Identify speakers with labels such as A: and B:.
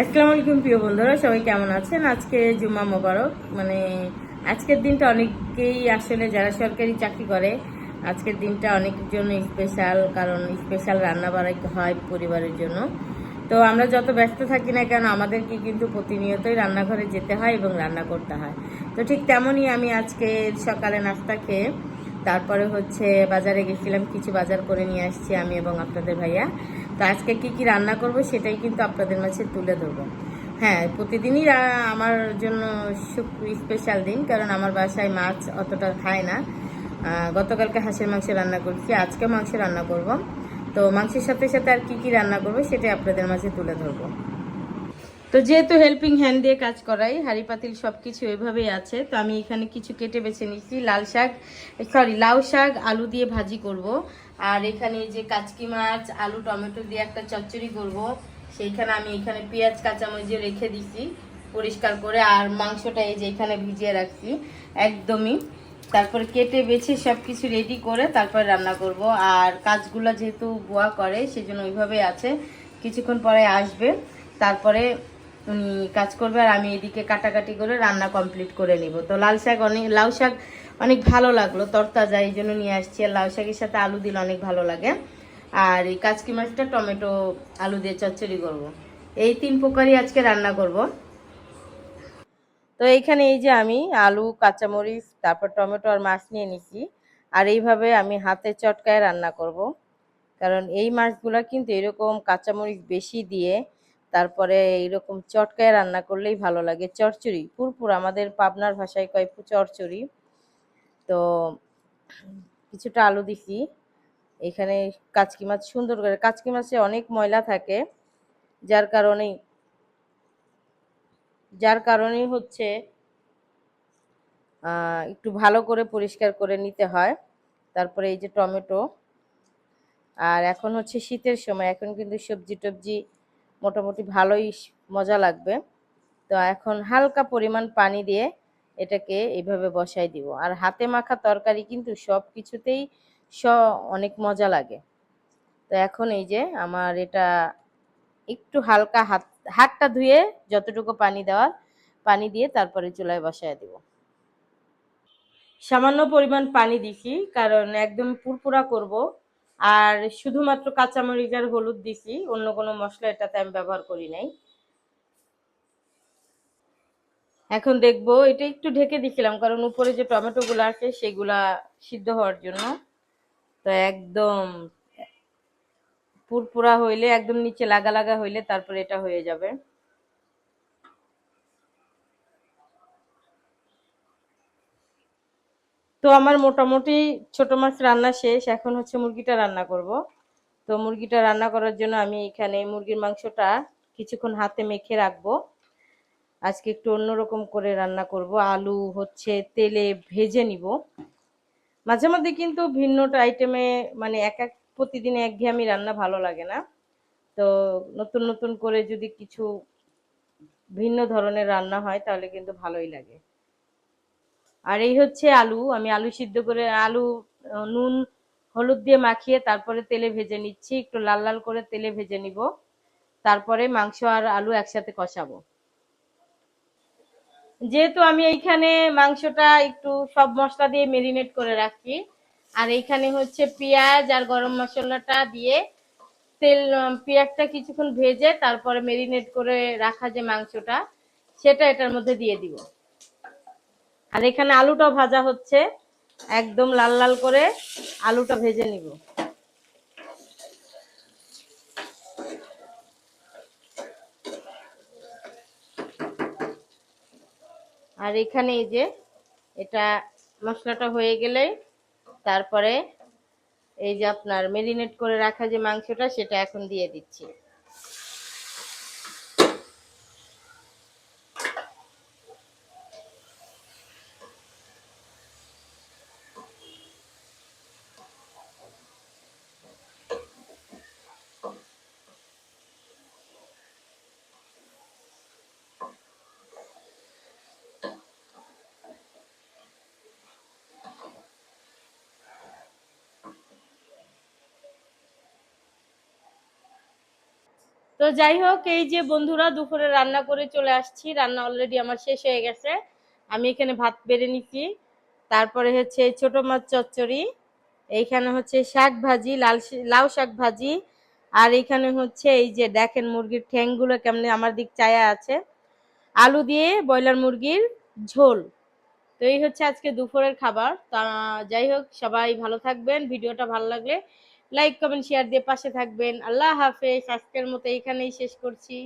A: আসসালামু আলাইকুম প্রিয় বন্ধুরা, সবাই কেমন আছেন? আজকে জুম্মা মোবারক। মানে আজকের দিনটা অনেকেই আসলে যারা সরকারি চাকরি করে, আজকের দিনটা অনেকের জন্য স্পেশাল কারণ স্পেশাল রান্না বাড়াই হয় পরিবারের জন্য। তো আমরা যত ব্যস্ত থাকি না কেন, আমাদেরকে কিন্তু প্রতিনিয়তই রান্নাঘরে যেতে হয় এবং রান্না করতে হয়। তো ঠিক তেমনই আমি আজকে সকালে নাস্তা খেয়ে, তারপরে হচ্ছে বাজারে গেছিলাম, কিছু বাজার করে নিয়ে আসছি আমি এবং আপনাদের ভাইয়া। আজকে কি কি রান্না করব সেটাই কিন্তু আপনাদের মাঝে তুলে ধরবো। হ্যাঁ প্রতিদিনই আমার জন্য স্পেশাল দিন, কারণ আমার বাসায় মাছ অতটা খায় না। গতকালকে হাঁসের মাংস রান্না করছি, আজকে মাংস রান্না করব। তো মাংসের সাথে সাথে আর কি কি রান্না করব সেটাই আপনাদের মাঝে তুলে ধরবো। তো যেহেতু হেল্পিং হ্যান্ড দিয়ে কাজ করাই, হাঁড়ি পাতিল সব কিছু ওইভাবেই আছে, তো আমি এখানে কিছু কেটে বেছে নিচ্ছি লাল শাক সরি লাউ শাক, আলু দিয়ে ভাজি করব। আর এখানে যে কাচকি মাছ, আলু, টমেটো দিয়ে একটা চচ্চড়ি করব। সেইখানে আমি এখানে পেঁয়াজ, কাঁচামরিচ রেখে দিছি পরিষ্কার করে, আর মাংসটা এই যে এখানে ভিজিয়ে রাখছি একদমই। তারপরে কেটে বেছে সব কিছু রেডি করে তারপরে রান্না করব। আর কাজগুলো যেহেতু বুয়া করে, সেজন্য ওইভাবে আছে। কিছুক্ষণ পরে আসবে। তারপরে কাজ করবে আর আমি এদিকে কাটাকাটি করে রান্না কমপ্লিট করে নিব। তো লাল শাক অনেক লাউ শাক অনেক ভালো লাগল, তরতাজা, এই জন্য নিয়ে আসছি। আর লাউ শাকের সাথে আলু দিলে অনেক ভালো লাগে। আর এই কাচকি মাছটা টমেটো, আলু দিয়ে চচ্চড়ি করব। এই তিন প্রকারই আজকে রান্না করব। তো এইখানে এই যে আমি আলু, কাঁচামরিচ, তারপর টমেটো আর মাছ নিয়ে নিছি। আর এইভাবে আমি হাতে চটকায় রান্না করব। কারণ এই মাছগুলো কিন্তু এরকম কাঁচামরিচ বেশি দিয়ে তারপরে এইরকম চটকায় রান্না করলেই ভালো লাগে। চরচড়ি পুরপুর আমাদের পাবনার ভাষায় কয় চরচড়ি তো কিছুটা আলু দিছি। এখানে কাচকি মাছ সুন্দর করে কাচকি মাছে অনেক ময়লা থাকে। যার কারণে যার কারণেই হচ্ছে একটু ভালো করে পরিষ্কার করে নিতে হয়। তারপরে এই যে টমেটো। আর এখন হচ্ছে শীতের সময়। এখন কিন্তু সবজি টবজি মোটামুটি ভালোই মজা লাগবে। তো এখন হালকা পরিমাণ পানি দিয়ে এটাকে এইভাবে বসাই দিব। আর হাতে মাখা তরকারি কিন্তু সব কিছুতেই স অনেক মজা লাগে। তো এখন এই যে আমার এটা একটু হালকা হাত, হাতটা ধুয়ে যতটুকু পানি দেওয়ার পানি দিয়ে তারপরে চুলায় বসায় দিব। সামান্য পরিমাণ পানি দিছি, কারণ একদম পুরপুরা করব। আর শুধুমাত্র কাঁচামরিচ আর হলুদ দিছি, অন্য কোনো মশলা এটাতে আমি ব্যবহার করি নাই। এখন দেখব, এটা একটু ঢেকে দিছিলাম, কারণ উপরে যে টমেটো গুলো আছে সেগুলা সিদ্ধ হওয়ার জন্য। তো একদম পুরপুরা হইলে, একদম নিচে লাগা লাগা হইলে তারপরে এটা হয়ে যাবে। তো আমার মোটামুটি ছোট মাছ রান্না শেষ, এখন হচ্ছে মুরগিটা রান্না করব। তো মুরগিটা রান্না করার জন্য আমি এখানে মুরগির মাংসটা কিছুক্ষণ হাতে মেখে রাখব। আজকে একটু অন্যরকম করে রান্না করব। আলু হচ্ছে তেলে ভেজে নিব। মাঝে মধ্যে কিন্তু ভিন্ন আইটেমে মানে এক এক প্রতিদিন একঘেয়েমি রান্না ভালো লাগে না। তো নতুন নতুন করে যদি কিছু ভিন্ন ধরনের রান্না হয় তাহলে কিন্তু ভালোই লাগে। আর এই হচ্ছে আলু, আমি আলু সিদ্ধ করে, আলু নুন, হলুদ দিয়ে মাখিয়ে তারপরে তেলে ভেজে নিচ্ছি, একটু লাল লাল করে তেলে ভেজে নিব। তারপরে মাংস আর আলু একসাথে কষাবো। যেহেতু আমি এইখানে মাংসটা একটু সব মশলা দিয়ে মেরিনেট করে রাখি, আর এইখানে হচ্ছে পেঁয়াজ আর গরম মশলাটা দিয়ে তেল পেঁয়াজটা কিছুক্ষণ ভেজে তারপরে মেরিনেট করে রাখা যে মাংসটা, সেটা এটার মধ্যে দিয়ে দিব। আর এখানে আলুটাও ভাজা হচ্ছে। একদম লাল লাল করে আলুটা ভেজে নিব। আর এখানে এই যে এটা মশলাটা হয়ে গেলে তারপরে এই যে আপনার মেরিনেট করে রাখা যে মাংসটা, সেটা এখন দিয়ে দিচ্ছি। তো যাই হোক, এই যে বন্ধুরা দুপুরে রান্না করে চলে আসছি। রান্না অলরেডি আমার শেষ হয়ে গেছে। আমি এখানে ভাত বেড়ে নিচ্ছি তারপরে হচ্ছে ছোট মাছ চচ্চড়ি, এইখানে হচ্ছে শাক ভাজি, লাল লাউ শাক ভাজি, আর এইখানে হচ্ছে এই যে দেখেন মুরগির ঠ্যাংগুলো কেমনে আমার দিক চায়া আছে। আলু দিয়ে ব্রয়লার মুরগির ঝোল। তো এই হচ্ছে আজকে দুপুরের খাবার। তা যাই হোক, সবাই ভালো থাকবেন। ভিডিওটা ভালো লাগলে লাইক কমেন্ট শেয়ার দিয়ে পাশে থাকবেন। আল্লাহ হাফেজ। আজকের মতো এইখানেই শেষ করছি।